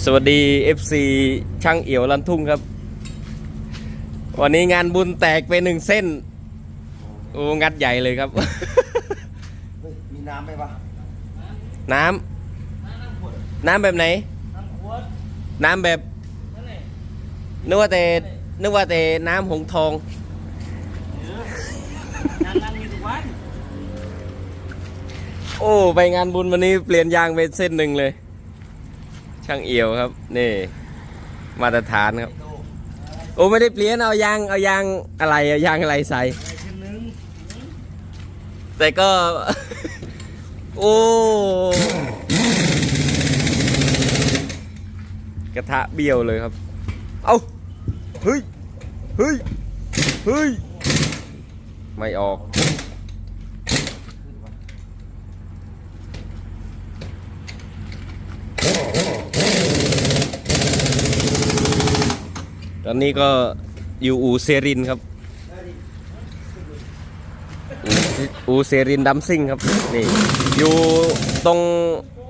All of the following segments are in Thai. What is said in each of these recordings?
สวัสดี FC ช่างเอี่ยวลันทุ่งครับ วันนี้งานบุญแตกไปหนึ่งเส้น โอ้งัดใหญ่เลยครับ เฮ้ยมีน้ำไหมวะน้ำน้ำแบบไหน น้ำแบบนึกว่าแต่นึกว่าแต่น้ำหงทอง โอ้ ไปงานบุญวันนี้เปลี่ยนยางไปเส้นหนึ่งเลย ช่างเอียวครับ นี่ มาตรฐานครับ โอ้ไม่ได้เปลี่ยนเอายางเอายางอะไรเอายางอะไรใส่ แต่ก็ โอ้กระทะเบี้ยวเลยครับ เอาเฮ้ย เฮ้ย เฮ้ย ไม่ออก อนนี้ก็อยู่อูเซรินครับ อูอูเซรินดัมซิ่งครับ นี่ อยู่ตรง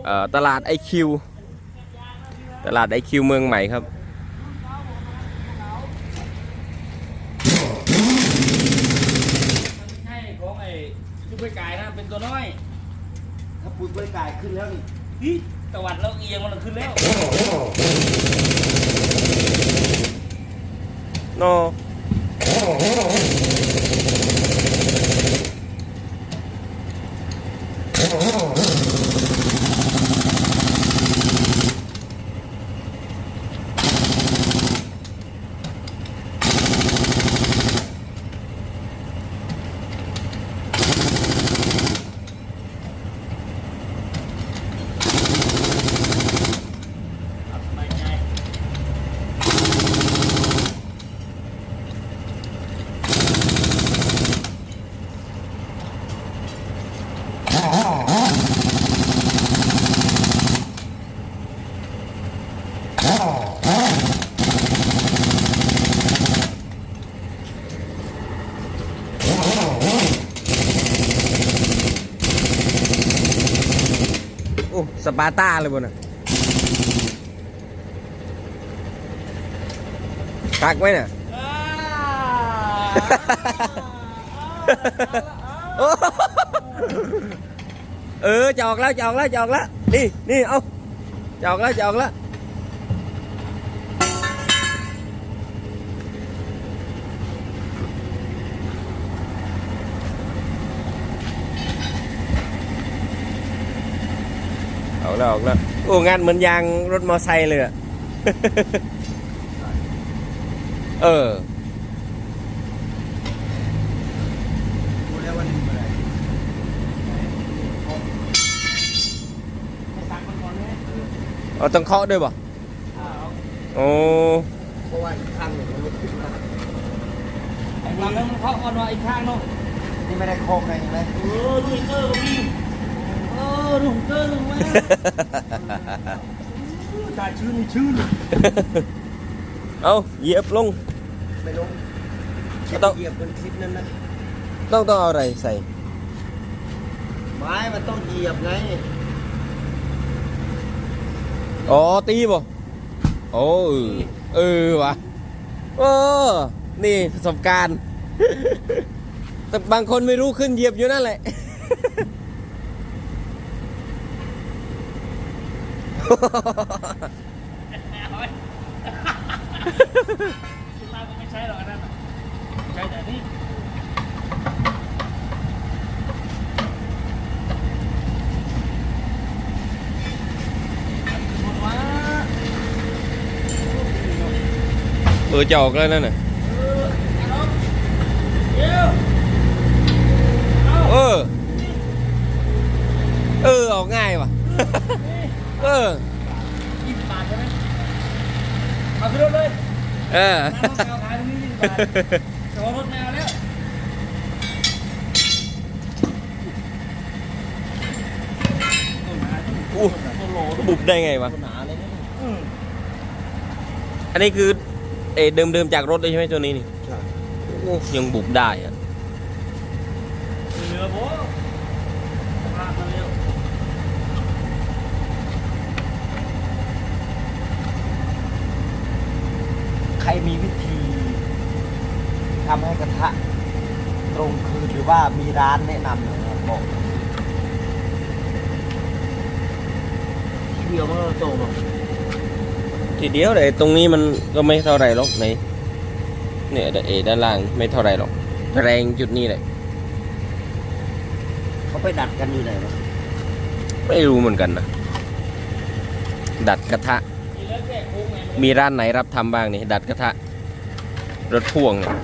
เอ่อตลาดไอคิว ตลาดไอคิวเมืองใหม่ครับใช่ของไอ้ชุบไปไก่นะเป็นตัวน้อย ถ้าปุ๋ยกล้วยไก่ขึ้นแล้วนี่ฮิตะวัดแล้วเอียงมันขึ้นแล้ว โาร์ต้าเลยบนน่ะตักไว้น่ะโอ้เออจะออกแล้วจะออกแล้วจะออกแล้วนี่นี่เอาจะออกแล้วจะออกแล้ว ออกแล้วออกแล้วโอ้งานเหมือนยางรถมอไซค์เลยอะเออรู้แล้วว่านี่เป็นอะไรสั่งมันก่อนเลยเอาต้องเคาะด้วยป่ะอ้าวโอ้เพราะว่าอีกข้างหนึ่งมันลุกขึ้นมาไอ้ฟังแล้วมันเคาะก่อนว่าอีกข้างเนาะนี่ไม่ได้โคกเลยใช่ไหมเออดูอีกเตอร์ก็มี เออดูเตอร์ลงมาตาชื่นชื่นเอาเหยียบลงไม่ลงต้องเหยียบบนคลิปนั้นนะต้องต้องเอาอะไรใส่ ไม้มันต้องเหยียบไงอ๋อตีป่ะโอ้เออเออวะโอ้นี่ประสบการณ์ แต่บางคนไม่รู้ขึ้นเหยียบอยู่นั่นแหละ คุณลาก็ไม่ใช่หรอกอันนั้นน่ะใช่แต่นี่เออจะออกแล้วนั่นน่ะ เดี๋ยว เออ เออ ออกง่ายว่ะ เออ ยี่สิบบาทใช่ไหมเอาขึ้นรถเลย เออร้านรถแมวขายตรงนี้ยี่สิบบาทจอดรถแมวแล้วอู้บุบได้ไงวะ หนาเลยนะอืมอันนี้คือเออเดิมเดิมๆจากรถเลยใช่ไหมตัวนี้นี่ใช่โอ้ยังบุบได้อะเหลือโบพาดมาเร็ว มีวิธีทำให้กระทะตรงคืนหรือว่ามีร้านแนะนำหน่อยครับบอกที่เดียวมันก็ตรงหรอกทีเดียวเลยตรงนี้มันก็ไม่เท่าไหรหรอกไหนเนี่ยเอด้านล่างไม่เท่าไหรหรอก แรงจุดนี้แหละเขาไปดัดกันอยู่ไหนวะไม่รู้เหมือนกันนะดัดกระทะ มีร้านไหนรับทำบ้างนี่ดัดกระทะ รถพ่วงเนี่ย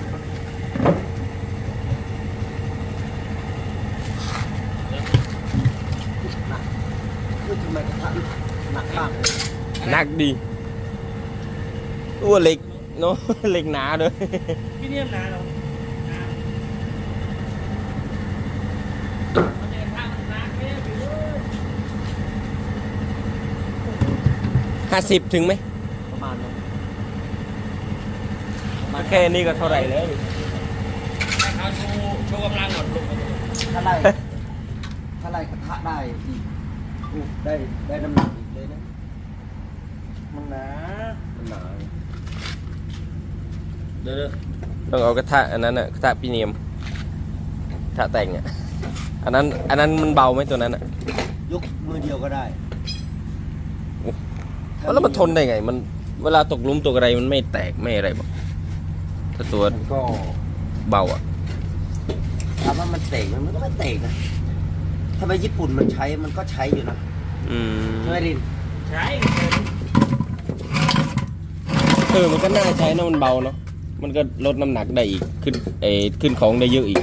หนักดีตัวเหล็กเนาะเหล็กหนาด้วยพี่เนี่ยมนาเรานานมันจะทำนานไหมพี่เอ้ย ห้าสิบถึงไหมประมาณนั้นแค่นี้ก็เท่าไหร่แล้วให้เขาโชว์โชว์กำลังก่อนลูกถ้าไล่ถ้าไล่กระทะได้อีกอู้ได้ได้น้ำหนักอีกเลยนะมันหนามันหนาเดี๋ยวต้องเอากระทะอันนั้นอะกระทะปีเนียมกระทะแต่งอะอันนั้นอันนั้นมันเบาไหมตัวนั้นอะยกมือเดียวก็ได้ แล้วมันทนได้ไง มันเวลาตกหลุมตกอะไรมันไม่แตกไม่อะไรบอกถ้าตัวมันก็เบาอะถามว่ามันเตะมันมันก็ไม่เตะนะทำไมญี่ปุ่นมันใช้มันก็ใช้อยู่นะอืมใช่ไหมดินใช้เออมันก็น่าใช้นะมันเบาเนาะมันก็ลดน้ำหนักได้อีกขึ้นเออขึ้นของได้เยอะอีก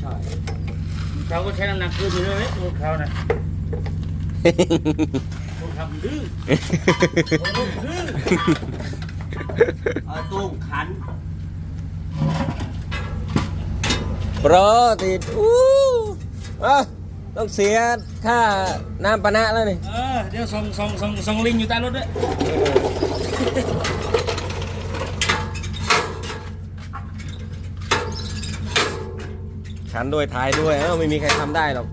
ใช่เขาก็ใช้น้ำหนักขึ้นอยู่เลยรถเขานะ รถขับดื้อรถดื้อเอาตุ้งขันโปรติดอู้เอ้าต้องเสียค่าน้ำปะนะแล้วนี่ เออเดี๋ยวส่งส่งส่งส่งลิงอยู่ใต้รถด้วยขันด้วยท้ายด้วยเอ้าไม่มีใครทำได้หรอก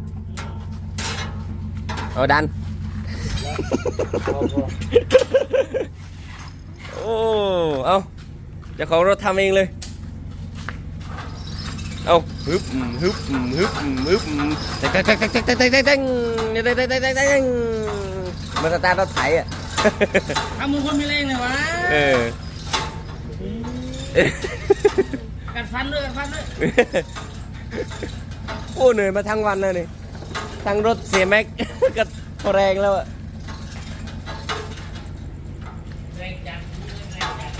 เอาดัน โอ้ เอาเจ้าของรถทำเองเลย เอาฮึบฮึบฮึบฮึบเต้งเต้งเต้งเต้งเต้งเต้งเต้งเต้งเต้งเต้งเต้งเต้งเต้งเต้งมันสตาร์ทรถไถอะทำมึงคนมีแรงเลยวะ เออกัดฟันด้วยกัดฟันด้วยโอ้เหนื่อยมาทั้งวันเลยนี่ ทั้งรถเสียแม็กก็พอแรงแล้วอะแรงจัดแรงจัด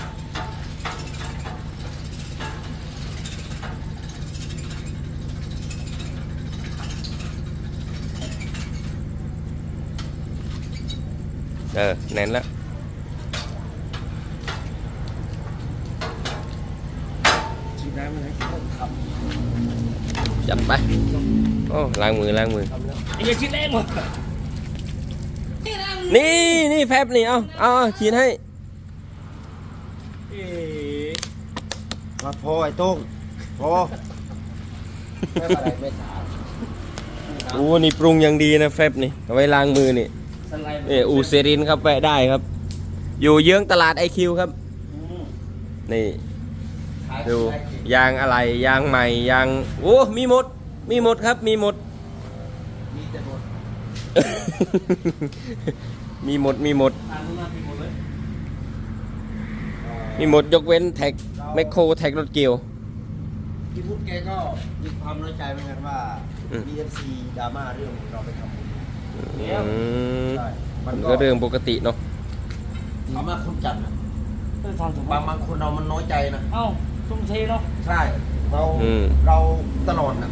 เออแน่นแล้วฉีดน้ำมันให้จัดไป โอ้ล้างมือล้างมือ ไอ้เหี้ยฉีดแรงว่ะนี่นี่แฟบนี่เอาเอาเอาขีดให้ เอ๊ะมาพอไอ้ตุ้งพอไม่เป็นไรไม่ถามโอ้นี่ปรุงอย่างดีนะแฟบนี่เอาไว้ล้างมือนี่สไลด์เอออูเซรินครับแวะได้ครับ อยู่เยื้องตลาดไอคิวครับ อืมนี่ดูยางอะไรยางใหม่ยางโอ้มีหมด มีหมดครับมีหมดมีแต่หมด มีหมดมีหมดอ่านมาผิดหมดเลยมีหมดยกเว้นแท็กแมคโครแท็กรถเกี่ยวพี่พุทธแกก็มีความน้อยใจเหมือนกันว่าอืม BFC ดราม่าเรื่องเราไปทำบุญอืมใช่มันก็เรื่องปกติเนาะเขามาคนจัดนะเออทำถูกบางบางคนเรามันน้อยใจนะเอ้าทุ่มเทเนาะใช่เราอืมเราตลอดนะ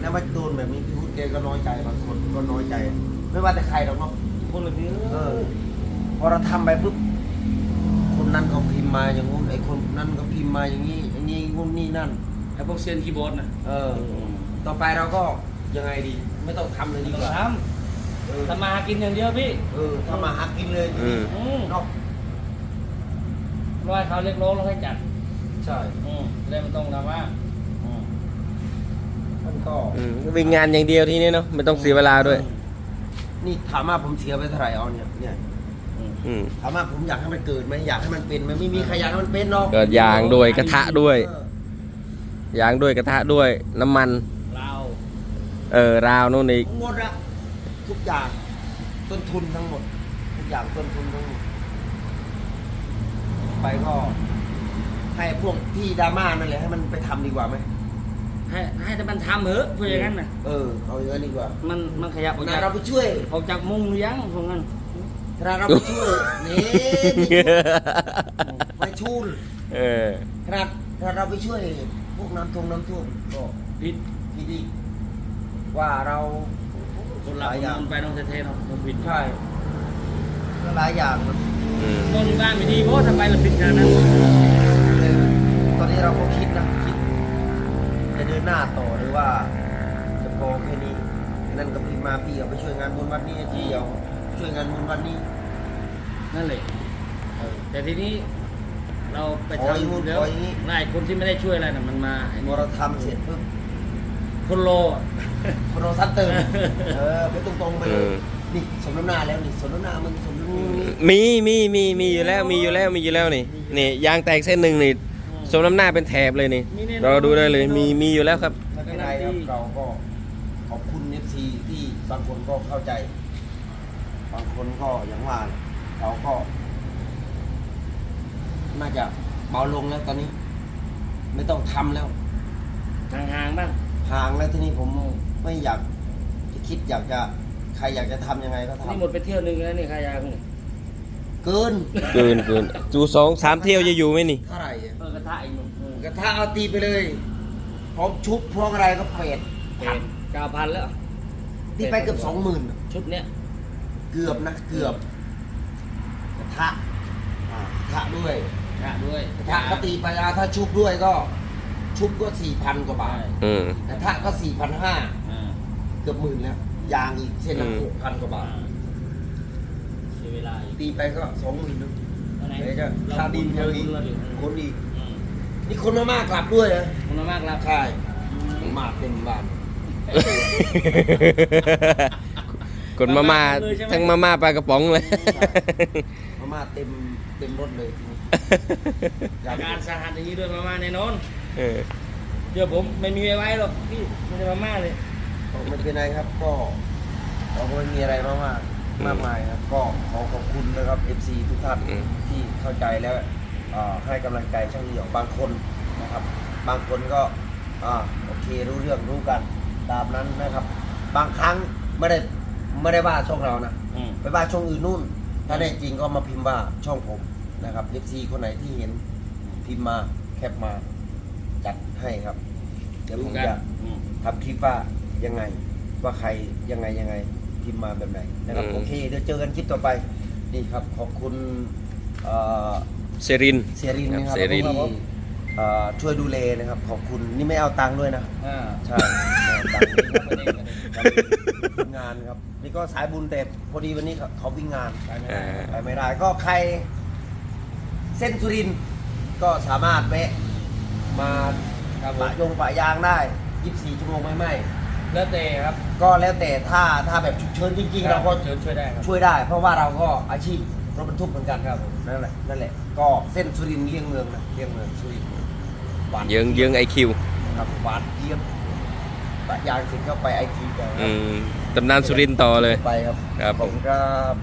แล้วมาโดนแบบนี้พี่พุทธแกก็น้อยใจบางคนก็น้อยใจ ไม่ว่าแต่ใครหรอกเนาะคนละพี่เออพอเราทำไปปุ๊บคนนั้นก็พิมพ์มาอย่างงู้นไอ้คนนั้นก็พิมพ์มาอย่างนี้อย่างนี้งู้นนี่นั่นไอ้พวกเซียนคีย์บอร์ดนะเออ ต่อไปเราก็ยังไงดี ไม่ต้องทำเลยดีต้องกว่าทเออำทำมาหากินอย่างเดียวพี่เออทำมาหากินเลยอืมอืมเนาะร้อยเขาเรียกร้องแล้วให้จัดใช่อืมเลยมันต้องทำว่าอืมมัน ก็อืมวิ่งงานอย่างเดียวทีนี้เนาะไม่ต้องเสียเวลาด้วย นี่ถามว่าผมเสียไปเท่าไหร่เอาเนี่ยเนี่ยอืม ถามว่าผมอยากให้มันเกิดไหมอยากให้มันเป็นไหมไม่มีใครอยากให้มันเป็นหรอกก็ยางด้วยกระทะด้วย เออยางด้วยกระทะด้วยน้ำมัน เราเออราวนู่นอีกทั้งหมดอะทุกอย่างต้นทุนทั้งหมด ทุกอย่างต้นทุนทั้งหมดไปก็ ให้พวกที่ดราม่านั่นแหละให้มันไปทำดีกว่าไหม ให้ให้แต่มันทำเหอะเพราะอย่างนั้นน่ะเออเอาอย่างนั้นดีกว่ามันมันขยับออกนาจากเราไปช่วยออกจากมุงหรือยังพวกนั้นนาเราไปช่วยนี่ไม่ชูนเออขนาดถ้าเราไปช่วยพวกน้ำท่วมน้ำท่วมก็ผิดคิดดีว่าเราคนเราคนนอนไปต้องเท่ๆเนาะมันผิดใช่ก็หลายอย่างมันอืมต้นบ้านไม่ดีเพราะทำไมเราผิดขนาดนั้นเลยตอนนี้เราก็คิดนะคิดจะ เดินหน้าต่อหรือว่าจะพอแค่นี้ นั่นก็พี่มาพี่เอาไปช่วยงานบุญวัดนี้ที่เอาช่วยงานบุญวัดนี้นั่นแหละแต่ทีนี้เราไปขออย่างนู้นทำแล้วขออย่างนี้หลายคนที่ไม่ได้ช่วยอะไรน่ะมันมาไอ้พนี่อเราทำเสร็จปุ๊บคนโลอะ พอเราซัดเติมเออไปตรงๆไปเลเอยอ นี่สมน้ำหน้าแล้วนี่สมน้ำหน้ามึงสมน้ำหน้านี่มีมีมีมีอยู่แล้วมีอยู่แล้วมีอยู่แล้วนี่นี่ยางแตกเส้นหนึ่งนี่ สมน้ำหน้าเป็นแถบเลยนี่ มีแน่นอน เราดูได้เลยมีมีอยู่แล้วครับไม่เป็นไรครับเราก็ขอบคุณเอฟซีที่บางคนก็เข้าใจ บางคนก็อย่างว่าแหละเราก็ น่าจะเบาลงแล้วตอนนี้ ไม่ต้องทำแล้วห่างๆบ้างห่างแล้วทีนี้ผมไม่อยากจะคิดอยากจะ ใครอยากจะทำยังไงก็ทำนี่หมดไปเที่ยวหนึงแล้วนี่ขายางนี่ เกินเกินเกินจูสองสามเที่ยวจะอยู่ไหมนี่เท่าไหร่อะเออกระทะอีกหนึ่งเออกระทะเอาตีไปเลยพร้อมชุบพร้อมอะไรก็เป็ดเป็นเก้าพันแล้วตีไปเกือบสองหมื่นชุดเนี้ยเกือบนะเกือบกระทะอ่ากระทะด้วยกระด้วยกระทะก็ตีไปอะถ้าชุบด้วยก็ ชุบก็สี่พันกว่าบาทอืมกระทะก็สี่พันห้าอ่าเกือบหมื่นแล้วยางอีกเส้นละอืมหกพันกว่าบาทเสียเวลาอีก ตีไปก็สองหมื่นนึงอันไหนเดี๋ยวจะเราค่าดินเราเยอะอีกเราดิคนอีกอืมนี่คนมามากกลับด้วยนะขอบคุณมากครับใช่มาเต็มบ้านกดมาม่าทั้งมาม่าปลากระป๋องเลย มาม่าเต็มเต็มรถเลยอยาอากการสาหัสอย่างนี้ด้วยมาม่าแน่นอนเออเดี๋ยวผมไม่มีไว้ไว้หรอกพี่ไม่ได้มาม่าเลย ไม่เป็นไรครับก็เราก็ไม่มีอะไรมากมาก มากมายครับก็ขอขอบคุณนะครับ FC ทุกท่านอืม ที่เข้าใจแล้วเอ่อให้กำลังใจช่างเหี่ยวบางคนนะครับ บางคนก็อ่าโอเครู้เรื่องรู้กันตามนั้นนะครับ บางครั้งไม่ได้ไม่ได้ว่าช่องเรานะ อืม ไปว่าช่องอื่นนู่น ถ้าได้จริงก็มาพิมพ์ว่าช่องผมนะครับ FC คนไหนที่เห็นพิมพ์มาแคปมาจัดให้ครับ เดี๋ยวผมจะอืม ทำคลิปว่ายังไง ว่าใครยังไงยังไง พิมพ์มาแบบไหนนะครับอืม โอเคเดี๋ยวเจอกันคลิปต่อไปนี่ครับขอบคุณเอ่อเซรินเซรินนะครับเซรินที่เอ่อช่วยดูแลนะครับขอบคุณนี่ไม่เอาตังค์ด้วยนะอ่าใช่ไม่เอาตังค์นี่ครับวันนี้ครับทีมงานครับนี่ก็สายบุญแต่พอดีวันนี้เขาเขาวิ่งงาน ไปไม่ได้ไปไม่ได้ก็ใครเส้นสุรินทร์ก็สามารถแวะมาครับผปะมยงปะยางได้ 24 ชั่วโมงไม่ไหม แล้วแต่ครับก็แล้วแต่ถ้าถ้าแบบฉุกเฉินจริงๆเราก็เชิญช่วยได้ครับ ช่วยได้ เพราะว่าเราก็อาชีพรถบรรทุกเหมือนกันครับนั่นแหละนั่นแหละก็เส้นสุรินทร์เลี่ยงเมืองนะเลี่ยงเมืองสุรินทร์หวานเยิงเยิงไอคิวครับหวานเยี่ยมปะยางเสร็จก็ไปไอทีกันครัอืบมตำนานสุรินทร์ต่อเลย ไปครับครับผมครับ